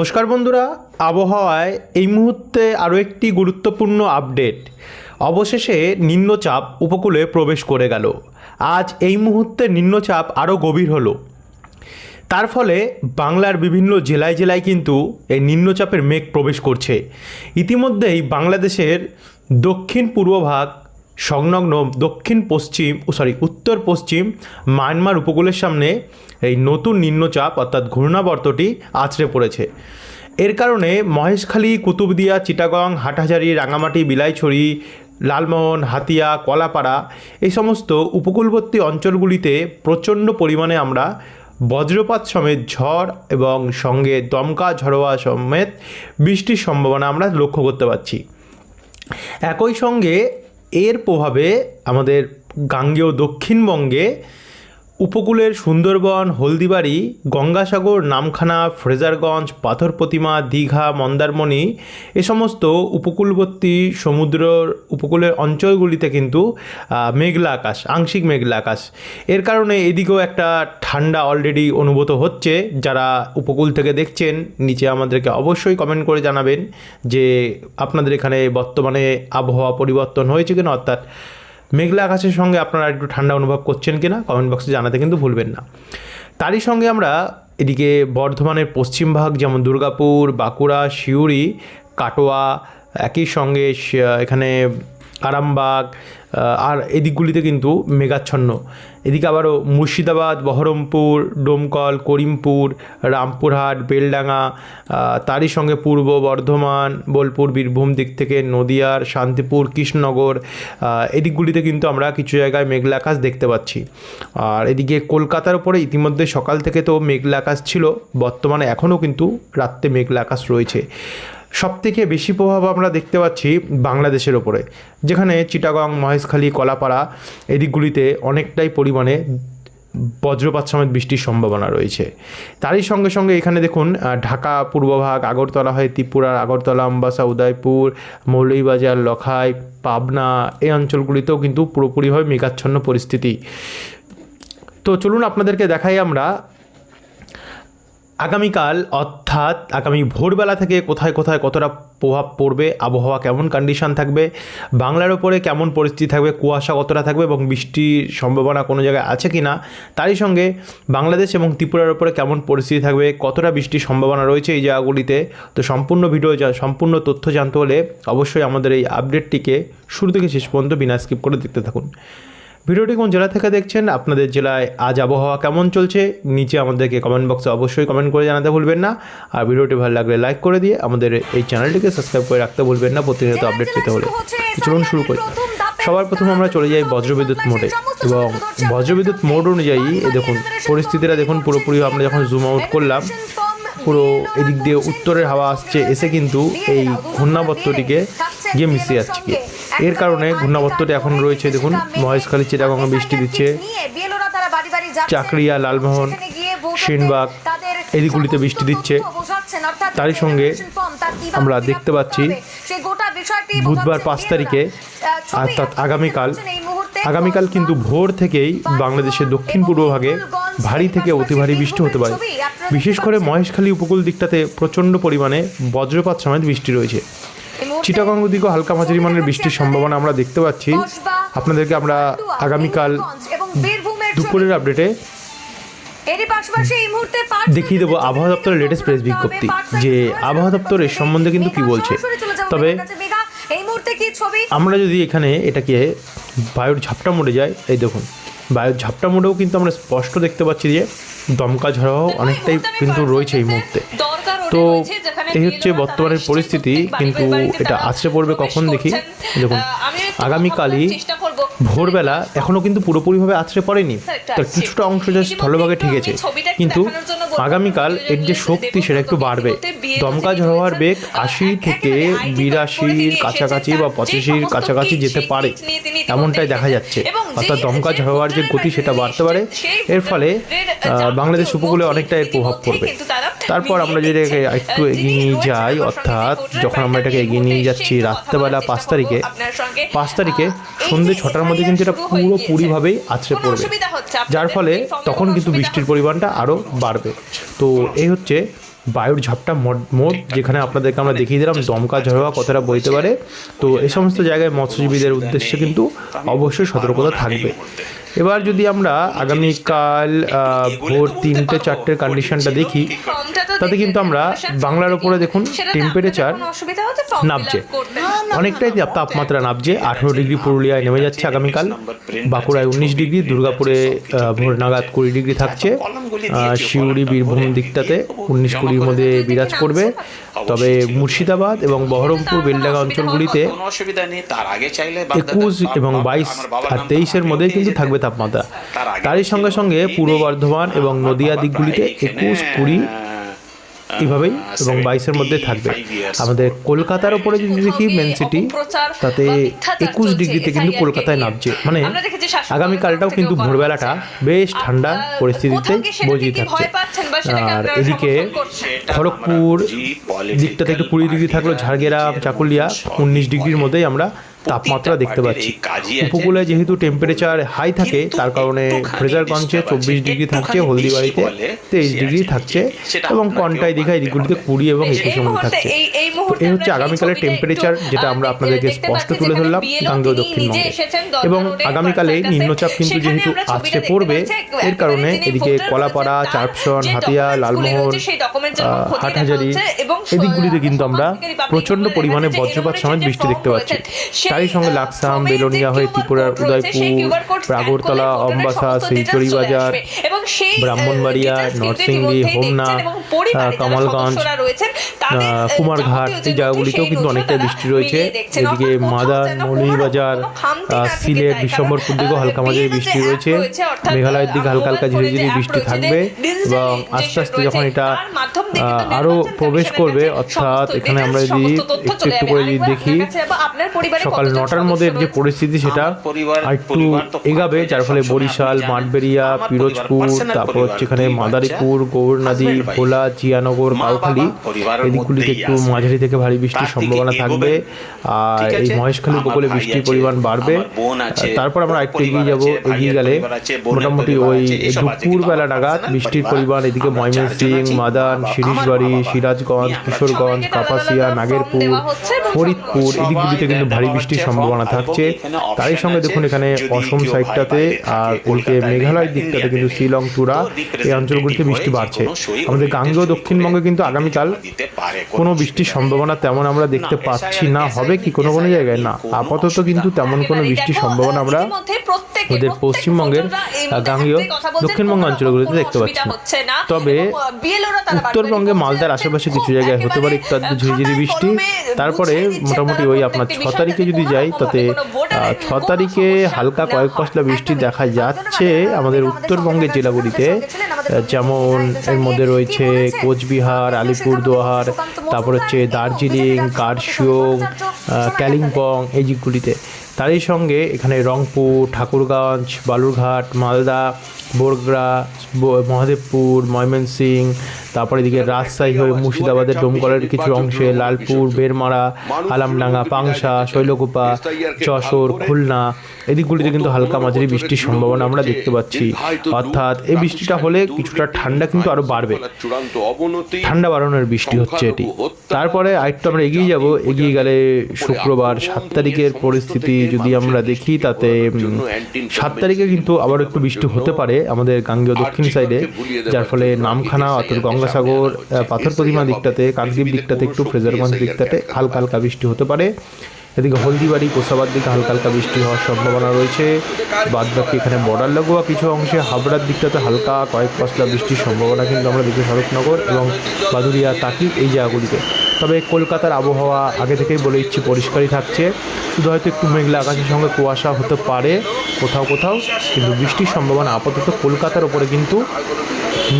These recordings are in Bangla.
নমস্কার বন্ধুরা, আবহাওয়ায় এই মুহূর্তে আরও একটি গুরুত্বপূর্ণ আপডেট। অবশেষে নিম্নচাপ উপকূলে প্রবেশ করে গেল। আজ এই মুহূর্তে নিম্নচাপ আরও গভীর হলো। তার ফলে বাংলার বিভিন্ন জেলায় জেলায় কিন্তু এই নিম্নচাপের মেঘ প্রবেশ করছে। ইতিমধ্যেই বাংলাদেশের দক্ষিণ পূর্ব ভাগ সংলগ্ন দক্ষিণ পশ্চিম সরি উত্তর পশ্চিম মায়ানমার উপকূলের সামনে এই নতুন নিম্নচাপ, অর্থাৎ ঘূর্ণাবর্তটি আছড়ে পড়েছে। এর কারণে মহেশখালী, কুতুবদিয়া, চিটাগং, হাটহাজারি রাঙামাটি বিলাইছড়ি, লালমোহন, হাতিয়া, কলাপাড়া এই সমস্ত উপকূলবর্তী অঞ্চলগুলিতে প্রচণ্ড পরিমাণে আমরা বজ্রপাত সমেত ঝড় এবং সঙ্গে দমকা ঝড়োয়া সমেত বৃষ্টির সম্ভাবনা আমরা লক্ষ্য করতে পারছি। একই সঙ্গে এর প্রভাবে আমাদের গাঙ্গেয় দক্ষিণবঙ্গে উপকূলের সুন্দরবন, হলদিবাড়ি, গঙ্গাসাগর, নামখানা, ফ্রেজারগঞ্জ, পাথর প্রতিমা, দীঘা, মন্দারমণি, এ সমস্ত উপকূলবর্তী সমুদ্রর উপকূলের অঞ্চলগুলিতে কিন্তু মেঘলা আকাশ, আংশিক মেঘলা আকাশ। এর কারণে এদিকেও একটা ঠান্ডা অলরেডি অনুভূত হচ্ছে। যারা উপকূল থেকে দেখছেন, নিচে আমাদেরকে অবশ্যই কমেন্ট করে জানাবেন যে আপনাদের এখানে বর্তমানে আবহাওয়া পরিবর্তন হয়েছে কিনা, অর্থাৎ মেঘলা আকাশের সঙ্গে আপনারা একটু ঠান্ডা অনুভব করছেন কিনা কমেন্ট বক্সে জানাতে কিন্তু ভুলবেন না। তারই সঙ্গে আমরা এদিকে বর্ধমানের পশ্চিম ভাগ যেমন দুর্গাপুর, বাঁকুড়া সিউড়ি কাটোয়া একই সঙ্গে এখানে আরামবাগ আর এদিকগুলিতে কিন্তু মেঘাচ্ছন্ন। এদিকে আবারও মুর্শিদাবাদ, বহরমপুর, ডোমকল, করিমপুর, রামপুরহাট, বেলডাঙ্গা তারই সঙ্গে পূর্ব বর্ধমান, বোলপুর, বীরভূম দিক থেকে নদিয়ার, শান্তিপুর, কৃষ্ণনগর এদিকগুলিতে কিন্তু আমরা কিছু জায়গায় মেঘলা আকাশ দেখতে পাচ্ছি। আর এদিকে কলকাতার উপরে ইতিমধ্যে সকাল থেকে তো মেঘলা আকাশ ছিল, বর্তমানে এখনও কিন্তু রাত্রে মেঘলা আকাশ রয়েছে। সবথেকে বেশি প্রভাব আমরা দেখতে পাচ্ছি বাংলাদেশের ওপরে। যেখানে চিটাগং, মহেশখালী, কলাপাড়া এদিকগুলিতে অনেকটাই পরিমাণে বজ্রপাত সমেত বৃষ্টির সম্ভাবনা রয়েছে। তারই সঙ্গে সঙ্গে এখানে দেখুন ঢাকা পূর্বভাগ আগরতলা হয়ে ত্রিপুরার আগরতলা, আমবাসা, উদয়পুর, মৌলভীবাজার, লখাই, পাবনা এই অঞ্চলগুলিতেও কিন্তু পুরোপুরিভাবে মেঘাচ্ছন্ন পরিস্থিতি। তো চলুন আপনাদেরকে দেখাই আমরা আগামীকাল অর্থাৎ আগামী ভোরবেলা থেকে কোথায় কোথায় কতটা প্রভাব পড়বে, আবহাওয়া কেমন কন্ডিশন থাকবে, বাংলার ওপরে কেমন পরিস্থিতি থাকবে, কুয়াশা কতটা থাকবে এবং বৃষ্টির সম্ভাবনা কোনো জায়গায় আছে কি না তারই সঙ্গে বাংলাদেশ এবং ত্রিপুরার ওপরে কেমন পরিস্থিতি থাকবে, কতটা বৃষ্টির সম্ভাবনা রয়েছে এই জায়গাগুলিতে, তো সম্পূর্ণ ভিডিও সম্পূর্ণ তথ্য জানতে হলে অবশ্যই আমাদের এই আপডেটটিকে শুরু থেকে শেষ পর্যন্ত বিনা স্কিপ করে দেখতে থাকুন। ভিডিওটি কোন জেলা থেকে দেখছেন আপনাদের জেলায় আজ আবহাওয়া কেমন চলছে নিচে আমাদেরকে কমেন্ট বক্সে অবশ্যই কমেন্ট করে জানাতে ভুলবেন না। আর ভিডিওটি ভালো লাগলে লাইক করে দিয়ে আমাদের এই চ্যানেলটিকে সাবস্ক্রাইব করে রাখতে ভুলবেন না প্রতিনিয়ত আপডেট পেতে হলে। চলুন শুরু করি। সবার প্রথম আমরা চলে যাই বজ্রবিদ্যুৎ মোডে। এবং বজ্রবিদ্যুৎ মোড অনুযায়ী এই দেখুন পরিস্থিতিটা দেখুন পুরোপুরি আমরা যখন জুম আউট করলাম পুরো এদিক দিয়ে উত্তরের হাওয়া আসছে এসে কিন্তু এই ঘূর্ণাবর্তটিকে গিয়ে মিশে যাচ্ছে কি এর কারণে ঘূর্ণাবর্তটি এখন রয়েছে দেখুন মহেশখালী চিটাগঙ্গা বৃষ্টি দিচ্ছে। চাকরিয়া, লালমোহন, সেনবাগ, এদিকগুলিতে বৃষ্টি দিচ্ছে। তারই সঙ্গে আমরা দেখতে পাচ্ছি বুধবার পাঁচ তারিখে অর্থাৎ আগামীকাল আগামীকাল কিন্তু ভোর থেকেই বাংলাদেশের দক্ষিণ পূর্ব ভাগে ভারী থেকে অতি ভারী বৃষ্টি হতে পারে। বিশেষ করে মহেশখালী উপকূল দিকটাতে প্রচণ্ড পরিমাণে বজ্রপাত সমেত বৃষ্টি রয়েছে। চিটাগং দিকেও হালকা মাঝারি মানের বৃষ্টির সম্ভাবনা আমরা দেখতে পাচ্ছি। আপনাদেরকে আমরা আগামীকাল দুপুরের আপডেটে দেখিয়ে দেবো আবহাওয়া দপ্তরের লেটেস্ট প্রেস বিজ্ঞপ্তি যে আবহাওয়া দপ্তর এর সম্বন্ধে কিন্তু কি বলছে? তবে এই মুহূর্তে কি ছবি? আমরা যদি এখানে এটাকে বায়ুর ঝাপটা মোড়ে যাই এই দেখুন বায়ুর ঝাপটা মোড়েও কিন্তু আমরা স্পষ্ট দেখতে পাচ্ছি যে দমকা ঝড়াও অনেকটাই কিন্তু রয়েছে এই মুহূর্তে। তো এই হচ্ছে বর্তমানের পরিস্থিতি, কিন্তু এটা আছড়ে পড়বে কখন দেখি। দেখুন, আগামীকালই ভোরবেলা এখনও কিন্তু পুরোপুরিভাবে আছড়ে পড়েনি। তার কিছুটা অংশ যা স্থলভাগে ঠেকেছে। কিন্তু আগামীকাল এর যে শক্তি সেটা একটু বাড়বে। দমকা ঝড় হওয়ার বেগ আশি থেকে বিরাশির কাছাকাছি বা পঁচাশির কাছাকাছি যেতে পারে, এমনটাই দেখা যাচ্ছে। অর্থাৎ দমকা ঝড় হওয়ার যে গতি সেটা বাড়তে পারে এর ফলে বাংলাদেশ উপকূলে অনেকটা এর প্রভাব পড়বে। তারপর আমরা যদি এটাকে একটু এগিয়ে নিয়ে যাই অর্থাৎ যখন আমরা এটাকে এগিয়ে নিয়ে যাচ্ছি রাত্রেবেলা পাঁচ তারিখে পাঁচ তারিখে সন্ধ্যে ছটার মধ্যে কিন্তু এটা পুরোপুরিভাবেই আছড়ে পড়বে। যার ফলে তখন কিন্তু বৃষ্টির পরিমাণটা আরও বাড়বে। তো এই হচ্ছে বায়ুর ঝাপটা মোট যেখানে আপনাদেরকে আমরা দেখিয়ে দিলাম দমকা ঝড়োয়া কতটা বইতে পারে। তো এই সমস্ত জায়গায় মৎস্যজীবীদের উদ্দেশ্যে কিন্তু অবশ্যই সতর্কতা থাকবে। এবার যদি আমরা আগামীকাল ভোর তিনটে চারটের কন্ডিশনটা দেখি। তাতে কিন্তু আমরা বাংলার উপরে দেখুন টেম্পারেচার নামছে। অনেকটাই তাপমাত্রা নামছে। আঠেরো ডিগ্রি পুরুলিয়ায় নেমে যাচ্ছে আগামীকাল। বাঁকুড়ায় উনিশ ডিগ্রি দুর্গাপুরে আহ, ভোর নাগাদ কুড়ি ডিগ্রি থাকছে। সিউড়ি বীরভূম দিকটাতে উনিশ কুড়ির মধ্যে বিরাজ করবে। তবে মুর্শিদাবাদ এবং বহরমপুর বেলডাঙ্গা অঞ্চলগুলিতে কোনো অসুবিধা নেই তার আগে চাইলে একুশ এবং বাইশ আর তেইশের মধ্যে কিন্তু থাকবে তাপমাত্রা। তারই সঙ্গে সঙ্গে পূর্ব বর্ধমান এবং নদিয়া দিকগুলিতে একুশ কুড়ি এইভাবেই এবং বাইশের মধ্যে থাকবে। আমাদের কলকাতার ওপরে যদি দেখি মেন সিটি তাতে একুশ ডিগ্রিতে কিন্তু কলকাতায় নামছে। মানে আগামীকালটাও কিন্তু ভোরবেলাটা বেশ ঠান্ডা পরিস্থিতিতে বজিয়ে থাকছে। আর এদিকে খড়গপুর দিকটাতে একটু কুড়ি ডিগ্রি থাকল ঝাড়গ্রাম চাকুলিয়া উনিশ ডিগ্রির মধ্যেই আমরা তাপমাত্রা দেখতে পাচ্ছি। উপকূলে যেহেতু টেম্পারেচার হাই থাকে তার কারণে ফ্রেজারগঞ্জে চব্বিশ ডিগ্রি থাকছে হলদিবাড়িতে তেইশ ডিগ্রি থাকছে এবং কন্টাই দীঘায় দিকগুলিতে কুড়ি এবং একুশের মধ্যে থাকছে। তো এই হচ্ছে আগামীকালের টেম্পারেচার যেটা আমরা আপনাদেরকে স্পষ্ট তুলে ধরলাম গাঙ্গেয় দক্ষিণবঙ্গে এবং আগামীকালে নিম্নচাপ কিন্তু যেহেতু আজকে পড়বে এর কারণে এদিকে কলাপাড়া চারপসন হাতিয়া লালমোহন হাটহাজারি এদিকগুলিতে কিন্তু আমরা প্রচণ্ড পরিমাণে বজ্রপাত সমেত বৃষ্টি দেখতে পাচ্ছি তারই সঙ্গে লাকসাম বেলোনিয়া হয়ে ত্রিপুরার উদয়পুর আগরতলা অম্বাসা শিলচড়ি বাজার ব্রাহ্মণবাড়িয়া নরসিংদী হোমনা কামালগঞ্জ কুমারঘাট এই জায়গাগুলিতেও কিন্তু অনেকটা বৃষ্টি রয়েছে। এদিকে মাদার আহ, সিলেট বিশ্বম্বরপুর দিকেও হালকা মাঝারি বৃষ্টি রয়েছে। মেঘালয়ের দিকে হালকা হালকা ঝিরে ঝিরে বৃষ্টি থাকবে এবং আস্তে আস্তে যখন এটা আহ, আরও প্রবেশ করবে অর্থাৎ এখানে আমরা যদি একটু একটু করে যদি দেখি সকাল নটার মধ্যে যে পরিস্থিতি সেটা আর একটু এগাবে যার ফলে বরিশাল মাঠবেরিয়া পিরোজপুর তারপর হচ্ছে এখানে মাদারীপুর গৌরনদী ভোলা জিয়ানগর কাউখালী এদিকগুলিতে একটু মাঝারি থেকে ভারী বৃষ্টির সম্ভাবনা থাকবে। আর এই। মহেশখালী উপকূলে বৃষ্টির পরিমাণ বাড়বে। তারপর আমরা একটু এগিয়ে যাব এগিয়ে গেলে মোটামুটি ওই আছে, এইসব দুপুর বেলা নাগাদ বৃষ্টির পরিমাণ এদিকে ময়মনসিং মাদান শিরিশবাড়ি সিরাজগঞ্জ কিশোরগঞ্জ কাপাসিয়া নাগেরপুর ফরিদপুর এদিকগুলিতে কিন্তু ভারী বৃষ্টির সম্ভাবনা থাকছে। তারই সঙ্গে দেখুন এখানে অসম সাইডটাতে আর এদিকে মেঘালয়ের দিকটাতে কিন্তু শিলং তুরা এই অঞ্চলগুলিতে বৃষ্টি বাড়ছে। আমাদের গাঙ্গেয় দক্ষিণবঙ্গে কিন্তু আগামীকাল কোনো বৃষ্টির সম্ভাবনা তেমন আমরা দেখতে পাচ্ছি না। হবে কি কোনো কোনো জায়গায়? না আপাতত কিন্তু তেমন কোনো বৃষ্টির সম্ভাবনা আমরা ওদের পশ্চিমবঙ্গের গাঙ্গেয় দক্ষিণবঙ্গ অঞ্চলগুলিতে দেখতে পাচ্ছি তবে উত্তরবঙ্গে মালদার আশেপাশে কিছু জায়গায় হতে পারে একটু আধটু ঝিরিঝিরি বৃষ্টি। তারপরে মোটামুটি ওই আপনার ছ তারিখে যদি যাই তাতে ছ তারিখে হালকা কয়েক পশলা বৃষ্টি দেখা যাচ্ছে। আমাদের উত্তরবঙ্গের জেলাগুলিতে যেমন এর মধ্যে রয়েছে কোচবিহার আলিপুরদুয়ার তারপর হচ্ছে দার্জিলিং কার্শিয়ং কালিম্পং এই দিকগুলিতে। তারই সঙ্গে এখানে রংপুর ঠাকুরগঞ্জ বালুরঘাট মালদা বরগড়া মহাদেবপুর ময়মনসিং তারপরে এদিকে রাজশাহী হয়ে মুর্শিদাবাদের ডোমকলের কিছু অংশে লালপুর বেরমারা আলামডাঙ্গা পাংশা শৈলকুপা যশোর খুলনা এদিকগুলিতে কিন্তু হালকা মাঝারি বৃষ্টির সম্ভাবনা আমরা দেখতে পাচ্ছি। অর্থাৎ এই বৃষ্টিটা হলে কিছুটা ঠান্ডা কিন্তু আরও বাড়বে। ঠান্ডা বাড়ানোর বৃষ্টি হচ্ছে এটি। তারপরে আরেকটু আমরা এগিয়ে যাব। এগিয়ে গেলে শুক্রবার সাত তারিখের পরিস্থিতি যদি আমরা দেখি তাতে সাত তারিখে কিন্তু আবার একটু বৃষ্টি হতে পারে আমাদের গাঙ্গেয় দক্ষিণ সাইডে যার ফলে নামখানা অর্থাৎ গঙ্গাসাগর আহ, পাথর প্রতিমা দিকটাতে কাকদ্বীপ দিকটাতে একটু ফ্রেজারগঞ্জ দিকটাতে হালকা হালকা বৃষ্টি হতে পারে। এদিকে হলদিবাড়ি কোসাবার দিকে হালকা হালকা বৃষ্টি হওয়ার সম্ভাবনা রয়েছে। বাদ বাকি এখানে বর্ডার লাগোয়া কিছু অংশে হাবড়ার দিকটাতে হালকা কয়েক পশলা বৃষ্টির সম্ভাবনা কিন্তু আমরা দেখি শরৎনগর এবং বাদুরিয়া তাকি এই জায়গাগুলিতে। তবে কলকাতার আবহাওয়া আগে থেকেই বলে ইচ্ছে পরিষ্কারই থাকছে। শুধু হয়তো একটু মেঘলা আকাশের সঙ্গে কুয়াশা হতে পারে কোথাও কোথাও কিন্তু বৃষ্টির সম্ভাবনা আপাতত কলকাতার ওপরে কিন্তু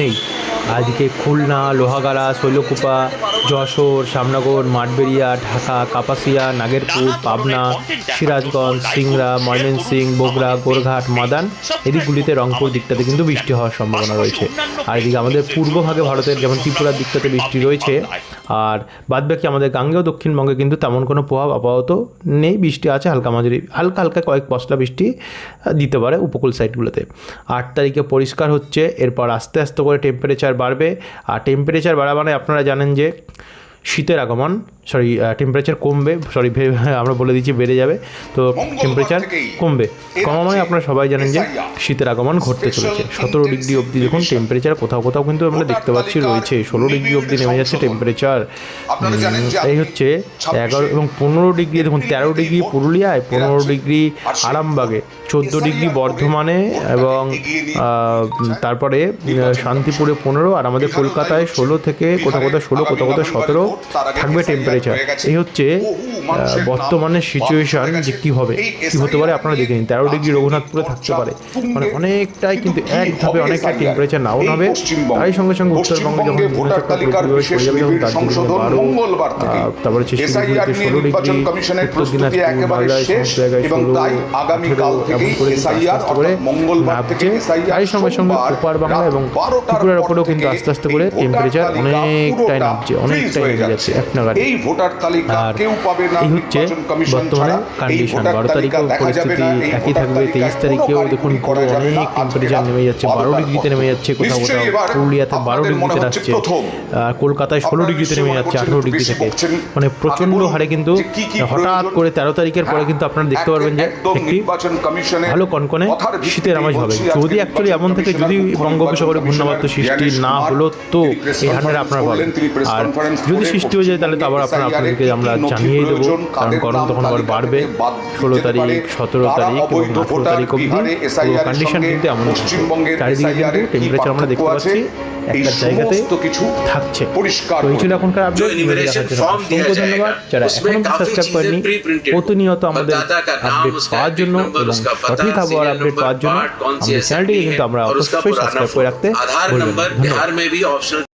নেই। এদিকে খুলনা লোহাগাড়া শৈলকুপা যশোর শ্যামনগর মাঠবেড়িয়া ঢাকা কাপাসিয়া নাগেরপুর পাবনা সিরাজগঞ্জ সিংড়া ময়মনসিং বগুড়া গোরঘাট মাদান এদিকগুলিতে রংপুর দিকটাতে কিন্তু বৃষ্টি হওয়ার সম্ভাবনা রয়েছে। আর এদিকে আমাদের পূর্বভাগে ভারতের যেমন ত্রিপুরার দিকটাতে বৃষ্টি রয়েছে আর বাদবাকি আমাদের গাঙ্গেয় দক্ষিণবঙ্গে কিন্তু তেমন কোনো প্রভাব আপাতত নেই। বৃষ্টি আছে, হালকা মাঝারি, হালকা হালকা কয়েক পশলা বৃষ্টি দিতে পারে উপকূল সাইডগুলোতে। আট তারিখে পরিষ্কার হচ্ছে, এরপর আস্তে আস্তে করে টেম্পারেচার বাড়বে। আর টেম্পারেচার বাড়া মানে আপনারা জানেন যে শীতের আগমন সরি টেম্পারেচার কমবে সরি আমরা বলে দিচ্ছি বেড়ে যাবে তো টেম্পারেচার কমবে। কমা মানে আপনারা সবাই জানেন যে শীতের আগমন ঘটতে চলেছে। সতেরো ডিগ্রি অবধি দেখুন টেম্পারেচার কোথাও কোথাও কিন্তু আমরা দেখতে পাচ্ছি রয়েছে। ষোলো ডিগ্রি অবধি নেমে যাচ্ছে টেম্পারেচার এই হচ্ছে এগারো এবং পনেরো ডিগ্রি দেখুন তেরো ডিগ্রি পুরুলিয়ায় পনেরো ডিগ্রি আরামবাগে চোদ্দ ডিগ্রি বর্ধমানে এবং তারপরে শান্তিপুরে পনেরো আর আমাদের কলকাতায় ষোলো থেকে কোথাও কোথাও ষোলো কোথাও কোথাও সতেরো থাকবে টেম্পারেচার এই হচ্ছে আহ, বর্তমানের সিচুয়েশন যে কী হবে কী হতে পারে আপনারা দেখে নিন। তেরো ডিগ্রি রঘুনাথপুরে থাকতে পারে। মানে অনেকটাই কিন্তু এক ধাপে অনেকটা টেম্পারেচার ডাউন হবে। তারই সঙ্গে সঙ্গে উত্তরবঙ্গে যখন নিম্নচাপটা পুরোপুরি সরে যাবে তখন দার্জিলিংয়ে বারো তারপরে হচ্ছে শিলিগুড়িতে ষোলো ডিগ্রি উত্তর দিনাজপুর মালদায় সমস্ত জায়গায় ষোলো এমন করে আস্তে আস্তে করে নামছে। তারই সঙ্গে সঙ্গে ওপার বাংলা এবং ত্রিপুরার ওপরেও কিন্তু আস্তে আস্তে করে টেম্পারেচার অনেকটাই নামছে অনেকটাই যাচ্ছে এই ভোটার তালিকা কেউ পাবে না হচ্ছে নির্বাচন কমিশন বর্তমানে ছাড়া। এই কন্ডিশন ভোটার বারো তালিকা দেখা যাবে পরিস্থিতি না, একই থাকবে তেইশ তারিখেও দেখুন অনেক টেম্পারেচার নেমে যাচ্ছে বারো ডিগ্রিতে নেমে যাচ্ছে কোথাও কোথাও। পুরুলিয়াতে বারো ডিগ্রিতে যাচ্ছে। আর কলকাতায় ষোলো ডিগ্রিতে নেমে যাচ্ছে আঠেরো ডিগ্রি থেকে। মানে প্রচণ্ড হারে কিন্তু হঠাৎ করে তেরো তারিখের পরে কিন্তু আপনারা দেখতে পারবেন যে একটি ভালো কনকনে শীতের আমেজ হবে। যদি অ্যাকচুয়ালি এমন থেকে যদি বঙ্গোপসাগরে ঘূর্ণাবর্ত সৃষ্টি না হলো তো এই হান্ড্রেড আপনারা পাবেন। আর যদি সৃষ্টি হয়ে যায় তাহলে তো আবার আপনার আপনাদেরকে আমরা জানিয়ে দেবো। কারণ গরম তখন আবার বাড়বে। ষোলো তারিখ সতেরো তারিখ এবং আঠেরো তারিখ অব্দি কন্ডিশন কিন্তু এমন চারিদিকে কিন্তু টেম্পারেচার আমরা দেখতে পাচ্ছি। একটা জায়গাতে কিছু থাকছে। পরিষ্কার ছিল এখনকার আপডেট অসংখ্য ধন্যবাদ। যারা এখনও সাবস্ক্রাইব করেনি প্রতিনিয়ত আমাদের আপডেট পাওয়ার জন্য এবং সঠিক আপডেট পাওয়ার জন্য আমাদের চ্যানেলটিকে কিন্তু আমরা অবশ্যই সাবস্ক্রাইব করে রাখতে ধন্যবাদ।